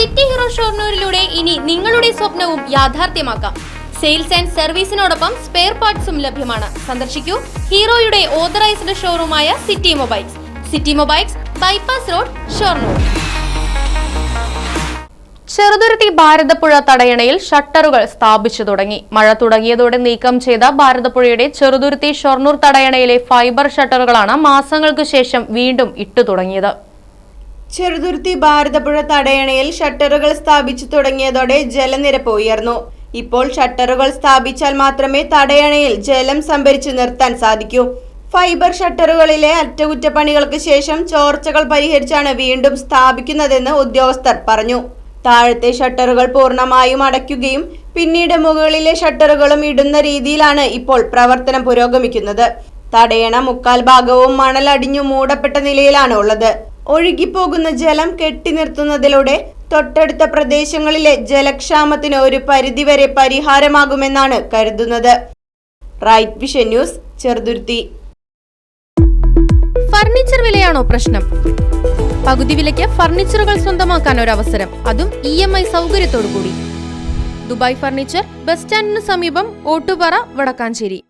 City hero ഷോർണൂരിലൂടെ ഇനി നിങ്ങളുടെ സ്വപ്നവും യാഥാർത്ഥ്യമാക്കാം. സെയിൽസ് ആൻഡ് സർവീസിനോടൊപ്പം സ്പെയർ പാർട്സും ലഭ്യമാണ്. സന്ദർശിക്കൂ ഹീറോയുടെ authorised ഷോറൂമായ city mobiles. City mobiles bypass road Shoranur. Cheruthuruthy Bharathapuzha തടയണയിൽ ഷട്ടറുകൾ സ്ഥാപിച്ചു തുടങ്ങി. മഴ തുടങ്ങിയതോടെ നീക്കം ചെയ്ത ഭാരതപ്പുഴയുടെ ചെറുതുരുത്തി ഷൊർണൂർ തടയണയിലെ ഫൈബർ ഷട്ടറുകളാണ് മാസങ്ങൾക്ക് ശേഷം വീണ്ടും ഇട്ടു തുടങ്ങിയത്. ചെറുതുരുത്തി ഭാരതപ്പുഴ തടയണയിൽ ഷട്ടറുകൾ സ്ഥാപിച്ചു തുടങ്ങിയതോടെ ജലനിരപ്പ് ഉയർന്നു. ഇപ്പോൾ ഷട്ടറുകൾ സ്ഥാപിച്ചാൽ മാത്രമേ തടയണയിൽ ജലം സംഭരിച്ചു നിർത്താൻ സാധിക്കൂ. ഫൈബർ ഷട്ടറുകളിലെ അറ്റകുറ്റപ്പണികൾക്ക് ശേഷം ചോർച്ചകൾ പരിഹരിച്ചാണ് വീണ്ടും സ്ഥാപിക്കുന്നതെന്ന് ഉദ്യോഗസ്ഥർ പറഞ്ഞു. താഴത്തെ ഷട്ടറുകൾ പൂർണമായും അടയ്ക്കുകയും പിന്നീട് മുകളിലെ ഷട്ടറുകളും ഇടുന്ന രീതിയിലാണ് ഇപ്പോൾ പ്രവർത്തനം പുരോഗമിക്കുന്നത്. തടയണ മുക്കാൽ ഭാഗവും മണലടിഞ്ഞു മൂടപ്പെട്ട നിലയിലാണ് ഉള്ളത്. ഒഴുകിപ്പോകുന്ന ജലം കെട്ടി നിർത്തുന്നതിലൂടെ തൊട്ടടുത്ത പ്രദേശങ്ങളിലെ ജലക്ഷാമത്തിന് ഒരു പരിധിവരെ പരിഹാരമാകുമെന്നാണ് കരുതുന്നത്. Right vision news Cheruthuruthy. Furniture വിലയാണോ പ്രശ്നം? പകുതി വിലയ്ക്ക് ഫർണിച്ചറുകൾ സ്വന്തമാക്കാൻ ഒരു അവസരം അതും ഇ എം ഐ സൗകര്യത്തോടു കൂടി ദുബായ് ഫർണിച്ചർ ബസ് സ്റ്റാൻഡിന് സമീപം ഓട്ടുപാറ വടക്കാഞ്ചേരി.